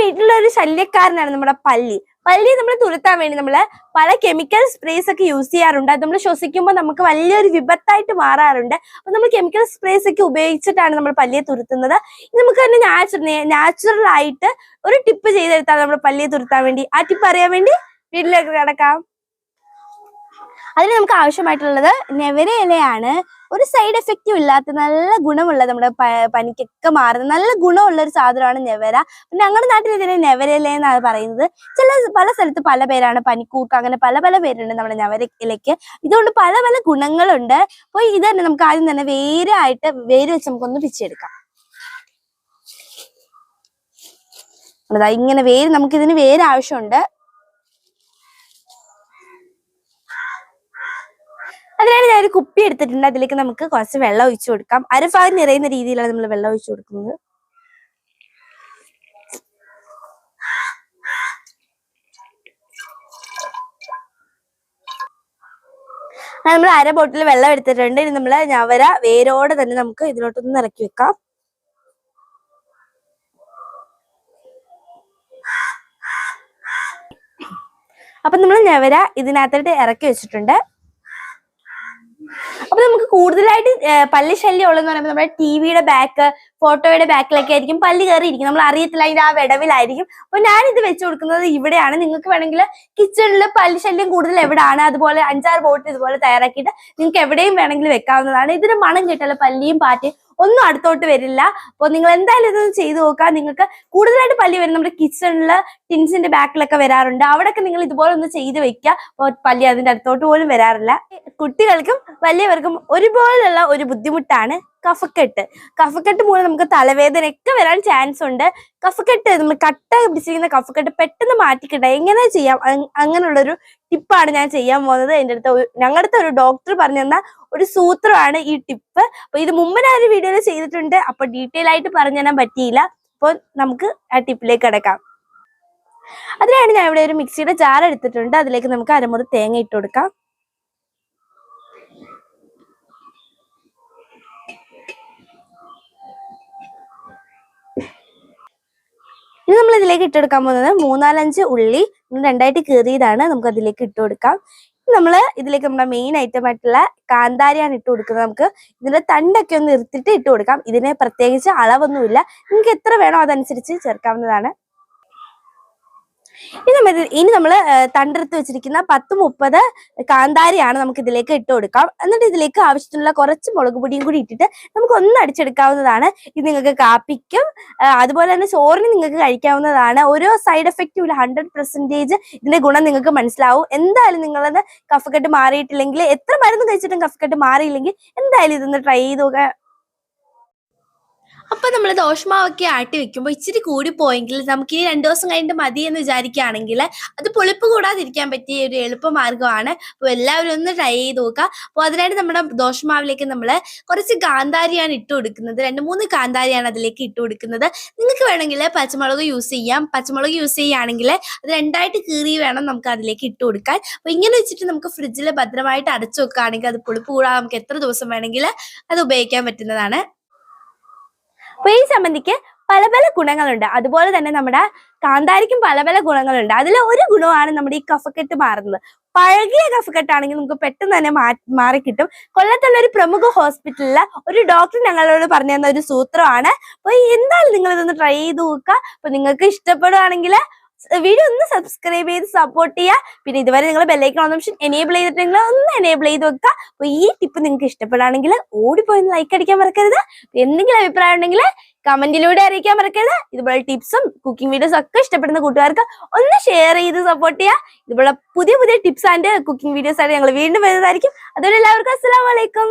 വീട്ടിലുള്ള ഒരു ശല്യക്കാരനാണ് നമ്മുടെ പല്ലി. പല്ലി നമ്മൾ തുരത്താൻ വേണ്ടി നമ്മൾ പല കെമിക്കൽ സ്പ്രേസ് ഒക്കെ യൂസ് ചെയ്യാറുണ്ട്. അത് നമ്മൾ ശ്വസിക്കുമ്പോൾ നമുക്ക് വലിയൊരു വിപത്തായിട്ട് മാറാറുണ്ട്. അപ്പൊ നമ്മൾ കെമിക്കൽ സ്പ്രേസ് ഒക്കെ ഉപയോഗിച്ചിട്ടാണ് നമ്മൾ പല്ലിയെ തുരുത്തുന്നത്. നമുക്ക് തന്നെ നാച്ചുറൽ നാച്ചുറൽ ആയിട്ട് ഒരു ടിപ്പ് ചെയ്തെടുത്താൽ നമ്മൾ പല്ലിയെ തുരുത്താൻ വേണ്ടി. ആ ടിപ്പ് അറിയാൻ വേണ്ടി വീട്ടിലേക്ക് കിടക്കാം. അതിന് നമുക്ക് ആവശ്യമായിട്ടുള്ളത് നെവര ഇലയാണ് ഒരു സൈഡ് എഫക്റ്റും ഇല്ലാത്ത നല്ല ഗുണമുള്ള നമ്മുടെ പനിക്കൊക്കെ മാറുന്ന നല്ല ഗുണമുള്ള ഒരു സാധനമാണ് നെവര പിന്നെ ഞങ്ങളുടെ നാട്ടിൽ ഇതിനെ നെവരയിലേ എന്നാണ് പറയുന്നത്. ചില പല സ്ഥലത്ത് പല പേരാണ് പനിക്കൂർക്ക അങ്ങനെ പല പല പേരുണ്ട് നമ്മുടെ നെവരയിലേക്ക് ഇതുകൊണ്ട് പല പല ഗുണങ്ങളുണ്ട്. അപ്പോൾ ഇത് തന്നെ നമുക്ക് ആദ്യം തന്നെ വേരായിട്ട് വേര് വെച്ച് നമുക്കൊന്ന് പിച്ചെടുക്കാം ഇങ്ങനെ വേര് നമുക്കിതിന് വേര് ആവശ്യമുണ്ട് അതിനാണ് ഞാൻ ഒരു കുപ്പി എടുത്തിട്ടുണ്ട്. അതിലേക്ക് നമുക്ക് കുറച്ച് വെള്ളം ഒഴിച്ചു കൊടുക്കാം. അരഭാഗം നിറയുന്ന രീതിയിലാണ് നമ്മൾ വെള്ളം ഒഴിച്ചു കൊടുക്കുന്നത്. നമ്മൾ അര ബോട്ടിൽ വെള്ളം എടുത്തിട്ടുണ്ട്. ഇനി നമ്മൾ ഞവര വേരോടെ തന്നെ നമുക്ക് ഇതിലോട്ടൊന്ന് ഇറക്കി വെക്കാം. അപ്പൊ നമ്മൾ ഞവര ഇതിനകത്തോട്ട് ഇറക്കി വെച്ചിട്ടുണ്ട്. കൂടുതലായിട്ട് പല്ല് ശല്യം ഉള്ളതെന്ന് പറയുമ്പോൾ നമ്മുടെ ടിവിയുടെ ബാക്ക് ഫോട്ടോയുടെ ബാക്കിലൊക്കെ ആയിരിക്കും പല്ലി കയറിയിരിക്കും. നമ്മൾ അറിയത്തില്ല അതിന്റെ ആ വിടവിലായിരിക്കും. അപ്പൊ ഞാൻ ഇത് വെച്ച് കൊടുക്കുന്നത് ഇവിടെയാണ്. നിങ്ങൾക്ക് വേണമെങ്കിൽ കിച്ചണിൽ പല്ലി ശല്യം കൂടുതൽ എവിടെയാണ് അതുപോലെ അഞ്ചാറ് ബോട്ടിൽ ഇതുപോലെ തയ്യാറാക്കിയിട്ട് നിങ്ങൾക്ക് എവിടെയും വേണമെങ്കിൽ വെക്കാവുന്നതാണ്. ഇതിന് മണം കിട്ടല്ലോ പല്ലിയും പാറ്റയും ഒന്നും അടുത്തോട്ട് വരില്ല. അപ്പോൾ നിങ്ങൾ എന്തായാലും ഇതൊന്ന് ചെയ്തു നോക്കുക. നിങ്ങൾക്ക് കൂടുതലായിട്ട് പല്ലി വരും നമ്മുടെ കിച്ചണിൽ ടിൻസിന്റെ ബാക്കിലൊക്കെ വരാറുണ്ട്. അവിടെയൊക്കെ നിങ്ങൾ ഇതുപോലെ ഒന്ന് ചെയ്ത് വെക്കുക. പല്ലി അതിന്റെ അടുത്തോട്ട് പോലും വരാറില്ല. കുട്ടികൾക്കും വലിയവർക്കും ഒരുപോലുള്ള ഒരു ബുദ്ധിമുട്ടാണ് കഫക്കെട്ട്. കഫക്കെട്ട് മൂലം നമുക്ക് തലവേദനയൊക്കെ വരാൻ ചാൻസ് ഉണ്ട്. കഫക്കെട്ട് നമ്മൾ കട്ട പിടിച്ചിരിക്കുന്ന കഫക്കെട്ട് പെട്ടെന്ന് മാറ്റിക്കിട്ടുക എങ്ങനെ ചെയ്യാം? അങ്ങനെയുള്ള അങ്ങനെയുള്ളൊരു ടിപ്പാണ് ഞാൻ ചെയ്യാൻ പോകുന്നത്. എന്റെ അടുത്ത് ഞങ്ങളുടെ അടുത്ത് ഒരു ഡോക്ടർ പറഞ്ഞു തന്ന ഒരു സൂത്രമാണ് ഈ ടിപ്പ് അപ്പൊ ഇത് മുമ്പ് ഞാൻ ഒരു വീഡിയോയിൽ ചെയ്തിട്ടുണ്ട്. അപ്പൊ ഡീറ്റെയിൽ ആയിട്ട് പറഞ്ഞു തരാൻ പറ്റിയില്ല. അപ്പോൾ നമുക്ക് ആ ടിപ്പിലേക്ക് കിടക്കാം. അതിനാണ് ഞാൻ ഇവിടെ ഒരു മിക്സിയുടെ ജാർ എടുത്തിട്ടുണ്ട്. അതിലേക്ക് നമുക്ക് അരമുറി തേങ്ങ ഇട്ട് കൊടുക്കാം. ഇനി നമ്മൾ ഇതിലേക്ക് ഇട്ടെടുക്കാൻ പോകുന്നത് മൂന്നാലഞ്ച് ഉള്ളി രണ്ടായിട്ട് കീറിയതാണ്. നമുക്ക് അതിലേക്ക് ഇട്ട് കൊടുക്കാം. നമ്മൾ ഇതിലേക്ക് നമ്മുടെ മെയിൻ ഐറ്റം ആയിട്ടുള്ള കാന്താരിയാണ് ഇട്ട് കൊടുക്കുന്നത് നമുക്ക്. ഇതിന്റെ തണ്ടൊക്കെ ഒന്ന് ഇരുത്തിട്ട് ഇട്ട് കൊടുക്കാം. ഇതിന് പ്രത്യേകിച്ച് അളവൊന്നുമില്ല. നിങ്ങൾക്ക് എത്ര വേണോ അതനുസരിച്ച് ചേർക്കാവുന്നതാണ്. ഇനി നമ്മൾ ഇനി നമ്മൾ തണ്ടെടുത്ത് വെച്ചിരിക്കുന്ന പത്ത് മുപ്പത് കാന്താരിയാണ് നമുക്ക് ഇതിലേക്ക് ഇട്ട് കൊടുക്കാം. എന്നിട്ട് ഇതിലേക്ക് ആവശ്യത്തിനുള്ള കുറച്ച് മുളക് പൊടിയും കൂടി ഇട്ടിട്ട് നമുക്ക് ഒന്ന് അടിച്ചെടുക്കാവുന്നതാണ്. ഇത് നിങ്ങൾക്ക് കാപ്പിക്കും അതുപോലെ തന്നെ ചോറിന് നിങ്ങൾക്ക് കഴിക്കാവുന്നതാണ്. ഓരോ സൈഡ് എഫക്റ്റും ഇല്ല ഹൺഡ്രഡ് പെർസെന്റേജ് ഇതിന്റെ ഗുണം നിങ്ങൾക്ക് മനസ്സിലാവും. എന്തായാലും നിങ്ങളത് കഫക്കെട്ട് മാറിയിട്ടില്ലെങ്കിൽ എത്ര മരുന്ന് കഴിച്ചിട്ടും കഫക്കെട്ട് മാറിയില്ലെങ്കിൽ എന്തായാലും ഇതൊന്ന് ട്രൈ ചെയ്ത് നോക്കുക അപ്പൊ നമ്മൾ ദോഷമാവൊക്കെ ആട്ടി വെക്കുമ്പോൾ ഇച്ചിരി കൂടി പോയെങ്കിൽ നമുക്ക് ഈ രണ്ടു ദിവസം കഴിഞ്ഞിട്ട് മതി എന്ന് വിചാരിക്കുകയാണെങ്കിൽ അത് പൊളിപ്പ് കൂടാതിരിക്കാൻ പറ്റിയ ഒരു എളുപ്പ മാർഗമാണ് അപ്പോൾ എല്ലാവരും ഒന്ന് ട്രൈ ചെയ്ത് നോക്കുക. അപ്പോൾ അതിനായിട്ട് നമ്മുടെ ദോഷമാവിലേക്ക് നമ്മൾ കുറച്ച് കാന്താരിയാണ് ഇട്ട് കൊടുക്കുന്നത്. രണ്ട് മൂന്ന് കാന്താരിയാണ് അതിലേക്ക് ഇട്ട് കൊടുക്കുന്നത്. നിങ്ങൾക്ക് വേണമെങ്കിൽ പച്ചമുളക് യൂസ് ചെയ്യാം. പച്ചമുളക് യൂസ് ചെയ്യുകയാണെങ്കിൽ അത് രണ്ടായിട്ട് കീറി വേണം നമുക്ക് അതിലേക്ക് ഇട്ട് കൊടുക്കാൻ. അപ്പോൾ ഇങ്ങനെ വെച്ചിട്ട് നമുക്ക് ഫ്രിഡ്ജിൽ ഭദ്രമായിട്ട് അടച്ചു വെക്കുകയാണെങ്കിൽ അത് പൊളിപ്പ് കൂടാതെ നമുക്ക് എത്ര ദിവസം വേണമെങ്കിൽ അത് ഉപയോഗിക്കാൻ പറ്റുന്നതാണ്. അപ്പൊ ഈ ചമ്മന്തിക്ക് പല പല ഗുണങ്ങളുണ്ട്. അതുപോലെ തന്നെ നമ്മുടെ കാന്താരിക്കും പല പല ഗുണങ്ങളുണ്ട്. അതിൽ ഒരു ഗുണമാണ് നമ്മുടെ ഈ കഫക്കെട്ട് മാറുന്നത്. പഴകിയ കഫക്കെട്ടാണെങ്കിൽ നമുക്ക് പെട്ടെന്ന് തന്നെ മാറി കിട്ടും. കൊല്ലത്തുള്ള ഒരു പ്രമുഖ ഹോസ്പിറ്റലിലെ ഒരു ഡോക്ടർ ഞങ്ങളോട് പറഞ്ഞു തന്ന ഒരു സൂത്രമാണ്. അപ്പൊ എന്തായാലും നിങ്ങൾ ഇതൊന്ന് ട്രൈ ചെയ്ത് നോക്കുക. അപ്പൊ നിങ്ങൾക്ക് ഇഷ്ടപ്പെടുകയാണെങ്കിൽ വീഡിയോ ഒന്ന് സബ്സ്ക്രൈബ് ചെയ്ത് സപ്പോർട്ട് ചെയ്യുക പിന്നെ ഇതുവരെ നിങ്ങൾ ബെല്ലൈക്കൺ ഓപ്ഷൻ എനേബിൾ ചെയ്തിട്ടുണ്ടെങ്കിൽ ഒന്ന് എനേബിൾ ചെയ്ത് വെക്കുക. അപ്പൊ ഈ ടിപ്പ് നിങ്ങൾക്ക് ഇഷ്ടപ്പെടുകയാണെങ്കിൽ ഓടിപ്പോയി ലൈക്ക് അടിക്കാൻ മറക്കരുത്. എന്തെങ്കിലും അഭിപ്രായം ഉണ്ടെങ്കിൽ കമന്റിലൂടെ അറിയിക്കാൻ മറക്കരുത്. ഇതുപോലെ ടിപ്സും കുക്കിംഗ് വീഡിയോസ് ഒക്കെ ഇഷ്ടപ്പെടുന്ന കൂട്ടുകാർക്ക് ഒന്ന് ഷെയർ ചെയ്ത് സപ്പോർട്ട് ചെയ്യുക ഇതുപോലെ പുതിയ പുതിയ ടിപ്സ് ആൻഡ് കുക്കിംഗ് വീഡിയോസ് ആയിട്ട് ഞങ്ങൾ വീണ്ടും വരുന്നതായിരിക്കും. അതുപോലെ എല്ലാവർക്കും അസ്സലാമലൈക്കും